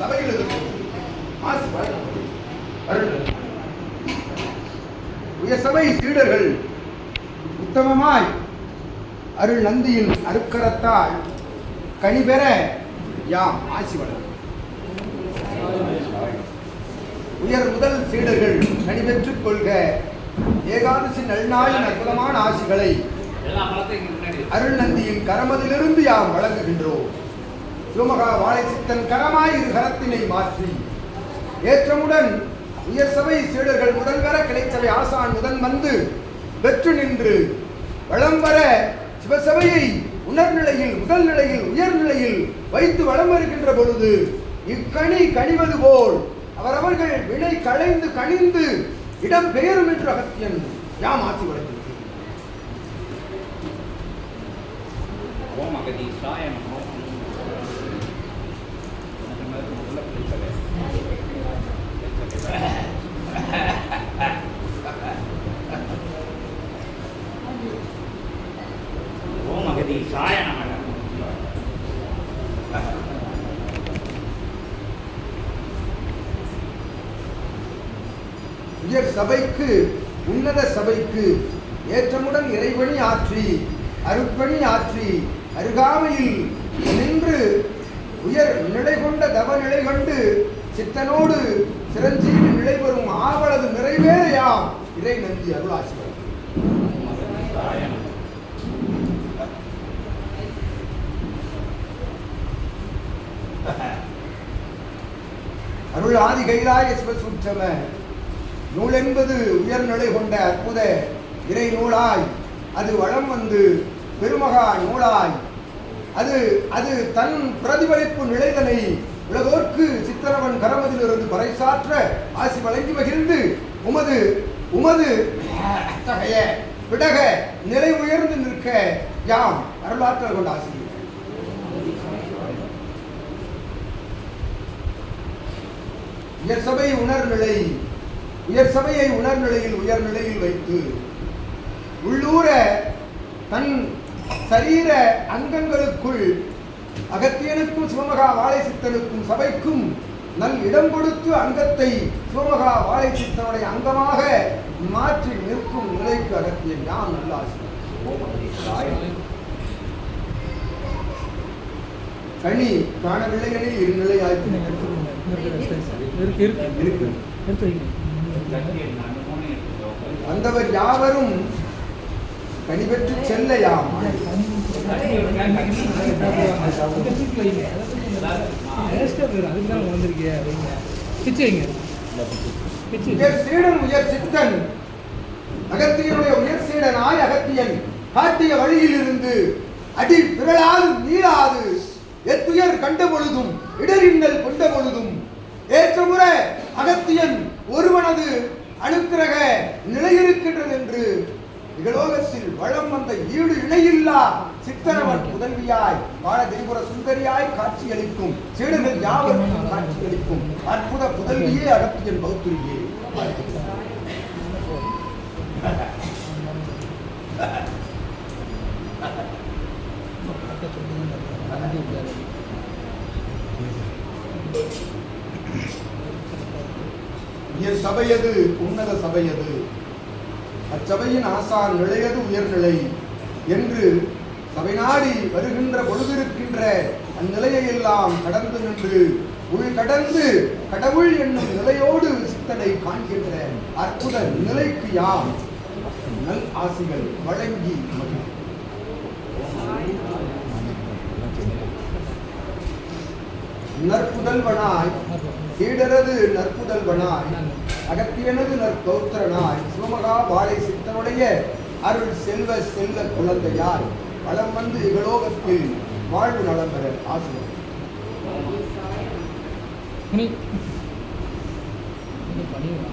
சபையில் இருக்கும் சபை சீடர்கள் உத்தமமாய் அருள் நந்தியின் அருக்கரத்தால் கனிபெற யாம் ஆசி வழங்கும். உயர் முதல் சீடர்கள் கனிபெற்றுக் கொள்க. ஏகாதசி நல்நாளின் அற்புதமான ஆசிகளை அருள் நந்தியின் கரமதிலிருந்து யாம் வழங்குகின்றோம். சிவமகா வாழை சித்தன் கரமாய் இரு கரத்தினை மாற்றி. ஏற்றமுடன் உயர் சபை சீடர்கள் முதல்வர கிளைச்சபை ஆசான் முதன் வந்து வெற்று நின்று வளம் வர சிவசபையை உணர்நிலையில் முதல் நிலையில் உயர்நிலையில் வைத்து வளம் வருகின்ற பொழுது இக்கனி கனிவது போல் அவரவர்கள் வினை களைந்து கனிந்து இடம் பெயரும் என்று அகத்தியன் யாம் ஆட்சி வழங்கியிருக்கிறேன் ஓம் அகதீஷாய சபைக்கு உன்னத சபைக்கு ஏற்றமுடன் இறைவணி ஆற்றி அருட்பணி ஆற்றி அருகாமையில் நின்று உயர் நிலை கொண்ட தவ நிலை கண்டு சித்தனோடு சிரஞ்சீவி நிலை வரும் ஆவலது நிறைவேறையாம். இறை நந்தி அருளாசிவர் அருள் ஆதி கைலாய சிவசூற்றம நூல் என்பது உயர்நிலை கொண்ட அற்புத இறை நூலாய் அது வளம் வந்து பெருமகா நூலாய். அது அது தன் பிரதிபலிப்பு நிலைதனை உலகோர்க்கு சித்தரவன் கரமதிலிருந்து பறைசாற்ற ஆசி வழங்கி மகிழ்ந்து உமது உமது அத்தகைய விடக நிலை உயர்ந்து நிற்க யாம் அருளாற்றல் கொண்ட ஆசி. உயர் சபை உணர்நிலை உயர் சபையை உணர்நிலையில் உயர்நிலையில் வைத்து உள்ளூர தன் சரீர அங்கங்களுக்குள் அகத்தியனுக்கும் சிவமகா வாழை சித்தனுக்கும் சபைக்கும் நல் இடம் கொடுத்து அங்கத்தை சிவமகா வாழை சித்தனுடைய அங்கமாக மாற்றி நிற்கும் நிலைக்கு அகத்தியன் யாம் நல்ல ஆசிரியர் கனி காணவில்லை எனில் இருநிலை ஆய்வு இருக்கு வந்தவர் யாவரும் கனிபெற்று செல்ல யாம் உயர் சீடன் உயர் சித்தன். அகத்தியனுடைய உயர் சீடனாய் அகத்தியன். காட்டிய வழியிலிருந்து அடி பிறழாது நீளாது. எத்துயர் கண்ட பொழுதும் இடரின்னல் கொண்ட பொழுதும் ஏற்றமுற அகத்தியன் ஒருவனது அனுக்கிரக நிலையிருக்கின்றது என்று இகலோகத்தில் வளம் வந்த ஈடு இணையில்லா சித்தனவன் புதல்வியாய் வாழ திரிபுர சுந்தரியாய் காட்சியளிக்கும். சீடர்கள் யாவருக்கும் காட்சியளிக்கும். அற்புத புதல்வியே அகத்தியன் பௌத்திரியே. சபையது உன்னத சபையது அச்சபையின் ஆசான் நிலையது உயர்நிலை என்று சபை நாடி வருகின்ற பொழுதிருக்கின்ற அந்நிலையை எல்லாம் கடந்து நின்று உள் கடந்து கடவுள் என்னும் நிலையோடு சித்தனை காண்கின்ற அற்புத நிலைக்கு யாம் நல் ஆசிகள் வழங்கி மகிழ்கிறோம். நற்புதல்வனாய் சீடரது நற்புதல்வனாய் அகத்தியனது நற்பௌத்திரனாய் சிவமகா பாலை சித்தனுடைய அருள் செல்வ செல்வ குழந்தையாய் வளம் வந்து இகலோகத்தில் வாழ்வு நலம் பெற ஆசிரியர். துணி இது பண்ணிடுவா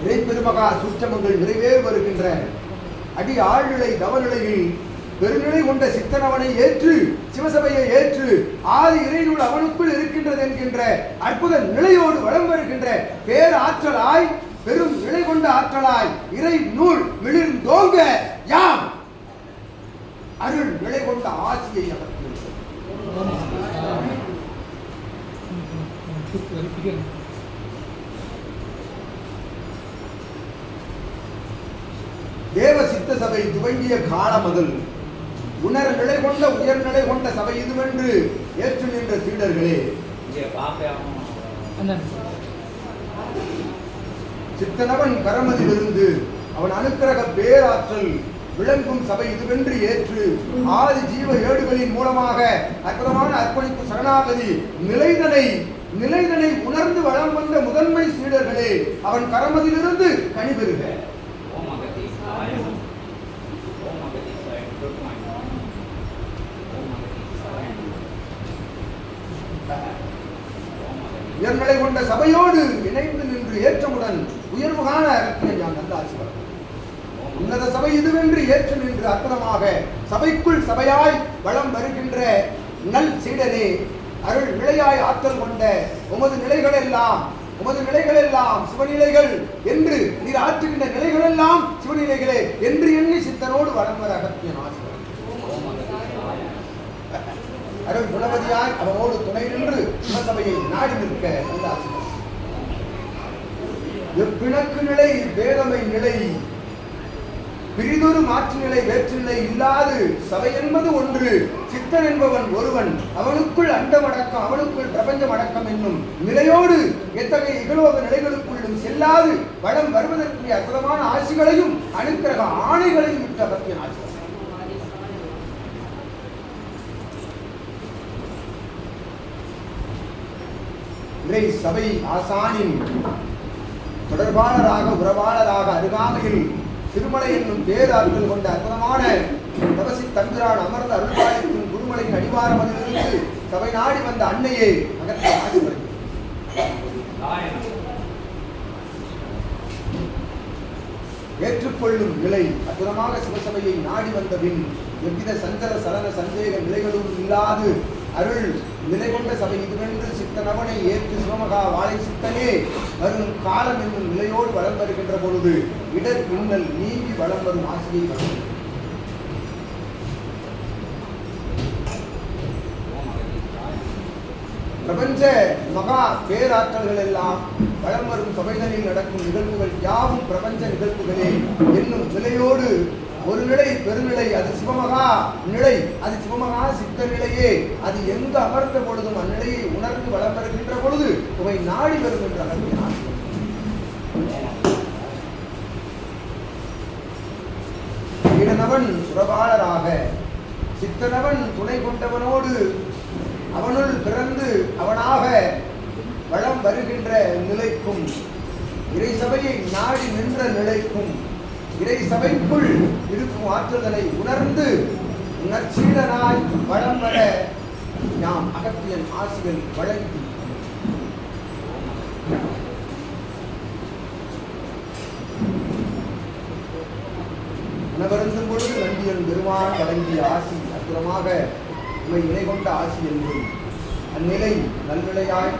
இறை பெருமகா சூட்சமங்கள் நிறைவேறு வருகின்ற அடி ஆழ்நிலை தவநிலையில் பெருநிலை கொண்ட சித்தனவனை ஏற்று சிவசபையை ஏற்று ஆதி இறைநூல் அவனுக்குள் இருக்கின்றது என்கின்ற அற்புத நிலையோடு வளம் வருகின்ற பேர் ஆற்றலாய் பெரும் நிலை கொண்ட ஆற்றலாய் இறை நூல் மிளிர்ந்தோங்க யாம்? அருள் நிலை கொண்ட ஆசியை அவர் தேவ சித்த சபை துவங்கிய காலமதில் உணர் நிலை கொண்ட உயர்நிலை கொண்ட சபை இதுவென்று ஏற்று நின்ற சீடர்களே. சித்தனவன் கரமதிலிருந்து அவன் அனுக்கிரக பேராற்றல் விளங்கும் சபை இதுவென்று ஏற்று ஆதி ஜீவ ஏடுகளின் மூலமாக அற்புதமான அர்ப்பணிப்பு சரணாகதி நிலைதனை நிலைதனை உணர்ந்து வளம் வந்த முதன்மை சீடர்களே அவன் கரமதிலிருந்து கனிபெறுக ஓம் அகதி சாயம் ஓம் அகதி சாயம் குட் பாயிண்ட் ஓம் அகதி சாயம் ஓம் அகதி கொண்ட சபையோடு இணைந்து நின்று ஏற்றமுடன் உயர்வுகான அரசினை நான் நல்ல ஆசிரியர் உன்னத சபை இதுவென்று ஏற்று நின்று அற்புதமாக சபைக்குள் சபையாய் வளம் வருகின்ற நல் சீடனே அருள் நிலையாய் ஆற்றல் கொண்ட உமது நிலைகள் எல்லாம் உமது நிலைகள் எல்லாம் சிவநிலைகள் என்று நீர் ஆற்றுகின்ற நிலைகள் எல்லாம் சிவநிலைகளே என்று எண்ணி சித்தனோடு வளம் வர அகத்தியன் ஆசிரியர் அருள் குணபதியாய் அவனோடு துணை நின்று சிவசபையை நாடி நிற்க நல்ல ஆசிரியர் எப்பிணக்கு நிலை வேதமை நிலை பிரிதொரு மாற்று நிலை வேற்று நிலை இல்லாது சபை என்பது ஒன்று. சித்தன் என்பவன் ஒருவன் அவனுக்குள் அண்டம் அடக்கம் அவனுக்குள் பிரபஞ்சம் அடக்கம் என்னும் நிலையோடு எத்தகைய இகலோக நிலைகளுக்குள்ளும் செல்லாது வளம் வருவதற்குரிய அற்புதமான ஆசிகளையும் அனுக்கிரக ஆணைகளையும் விட்ட பற்றிய ஆசி இறை சபை ஆசானின் தொடர்பாளராக உறவாளராக அருகாமையில் திருமலை என்னும் பேராற்றல் கொண்ட அற்புதமான தபசி தம்பிரான் அமர்ந்த அருள்பாலிக்கும் குருமலையின் அடிவாரமதிலிருந்து சபை நாடி வந்த அன்னையே அகற்ற ஆசிர்வதிக்கிறேன். ஏற்றுக்கொள்ளும் நிலை அற்புதமாக சிவசபையை நாடி வந்தபின் எவ்வித சஞ்சல சலன சந்தேக நிலைகளும் இல்லாது அருள் நிலை கொண்ட சபை இதுவென்று சித்தனவனை ஏற்று சிவமகா வாழை சித்தனே. வரும் காலம் என்னும் நிலையோடு வளம் வருகின்ற பொழுது இடர் பின்னல் நீங்கி வளம் வரும் ஆசிரியை வரும் பிரபஞ்ச மகா பேராற்றல்கள் எல்லாம் வளம் வரும் சபைகளில் நடக்கும் நிகழ்வுகள் யாவும் பிரபஞ்ச நிகழ்வுகளே. என்னும் நிலையோடு ஒரு நிலை பெருநிலை அது சிவமகா நிலை அது சிவமகா சித்த நிலையே. அது எங்கு அமர்ந்த பொழுதும் அந்நிலையை உணர்ந்து வளம் வருகின்ற பொழுது உமை நாடி வரும் என்று அகற்றினார் இடனவன் சுரபாளராக சித்தனவன் துணை கொண்டவனோடு அவனுள் பிறந்து அவனாக வளம் வருகின்ற நிலைக்கும் இறை சபையை நாடி நின்ற நிலைக்கும் இறை சபைக்குள் இருக்கும் ஆற்றுதலை உணர்ந்து நற்சீடனாய் வளம் வர நாம் அகத்தியன் ஆசிகள் வழங்கி. உணவருந்தும் பொழுது நந்தியன் பெருமான் வழங்கிய ஆசி அற்புதமாக உண்மை நிலை கொண்ட ஆசி என்றும் அந்நிலை நல்நிலையாய்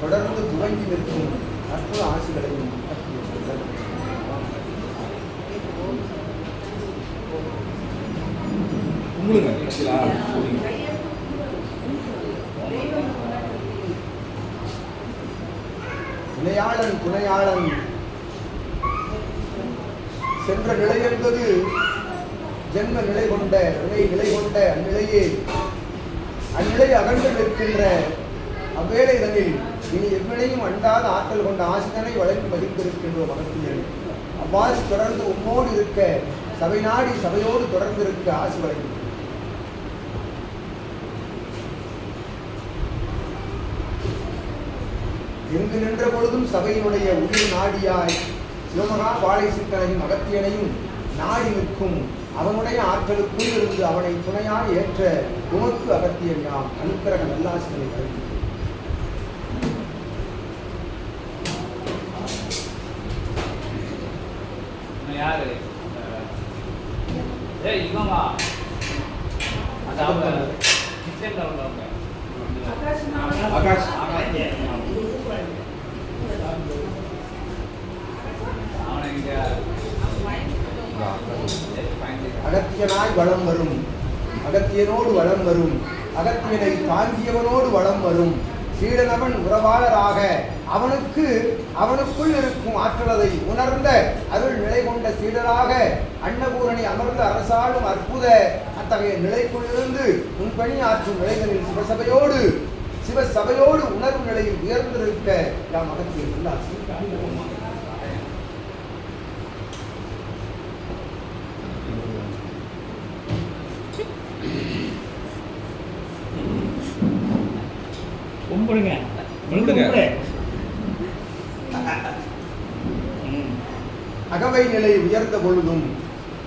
தொடர்ந்து துவங்கி நிற்கும் அற்புத ஆசிகளையும் கும்பிடுங்க கடைசியா துணையாளன். சென்ற நிலை என்பது ஜென்ம நிலை கொண்ட நிலை நிலை கொண்ட அந்நிலையே. அந்நிலை அகன்று நிற்கின்ற அவ்வேளைகளில் இனி எவ்வினையும் அண்டாத ஆற்றல் கொண்ட ஆசிரியனை வழங்கி பதிப்பிருக்கின்ற அகத்தியர் அவ்வாறு தொடர்ந்து உம்மோடு இருக்க சபை நாடி சபையோடு தொடர்ந்து இருக்க ஆசி வழங்கி எங்கு நின்ற பொழுதும் சபையினுடைய உயிர் நாடியாய் சிவமகா வாழை சித்தனையும் அகத்தியனையும் நாடி நிற்கும். அவனுடைய ஆற்றலுக்குள் இருந்து அவனை துணையாய் ஏற்ற உமக்கு அகத்தியன் யாம். அனுக்கிரக நல்லாசிகளை வழங்கி இன்னும் யாரு? அவங்க ஆகாஷ். ஆகாஷ். அகத்தியனாய் வளம் வரும். அகத்தியனோடு வளம் வரும். அகத்தியனை தாங்கியவனோடு வளம் வரும். சீடனவன் உறவாளராக அவனுக்கு அவனுக்குள் இருக்கும் ஆற்றலதை உணர்ந்த அருள் நிலை கொண்ட சீடராக அன்னபூரணி அமர்ந்த அரசாளும் அற்புத அத்தகைய நிலைக்குள்ளிருந்து உன் பணி ஆற்றும் நிலைகளில் சிவசபையோடு சிவசபையோடு உணர்வு நிலையில் உயர்ந்திருக்க நாம் அகத்தியர் உள்ளாசி கும்பிடுங்க கும்பிடுங்க. ம். அகவை நிலை உயர்ந்த பொழுதும்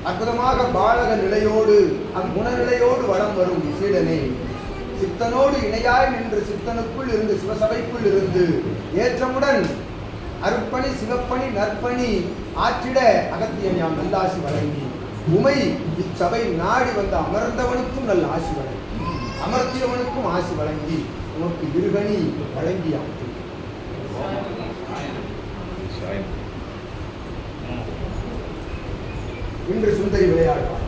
அற்புதமாக பாலக நிலையோடு அக்குணநிலையோடு வளம் வரும் சீடனே சித்தனோடு இணையாய் நின்று சித்தனுக்குள் இருந்து சிவசபைக்குள் இருந்து ஏற்றமுடன் அருப்பணி சிவப்பணி நற்பணி ஆற்றிட அகத்தியன் யாம் நல்ல ஆசி வழங்கி உமை இச்சபை நாடி வந்த அமர்ந்தவனுக்கும் நல்ல ஆசி வழங்கி அமர்த்தியவனுக்கும் ஆசி வழங்கி உனக்கு இருகணி வழங்கியாம் சாயம். இன்று சுந்தரி விளையாடுவார்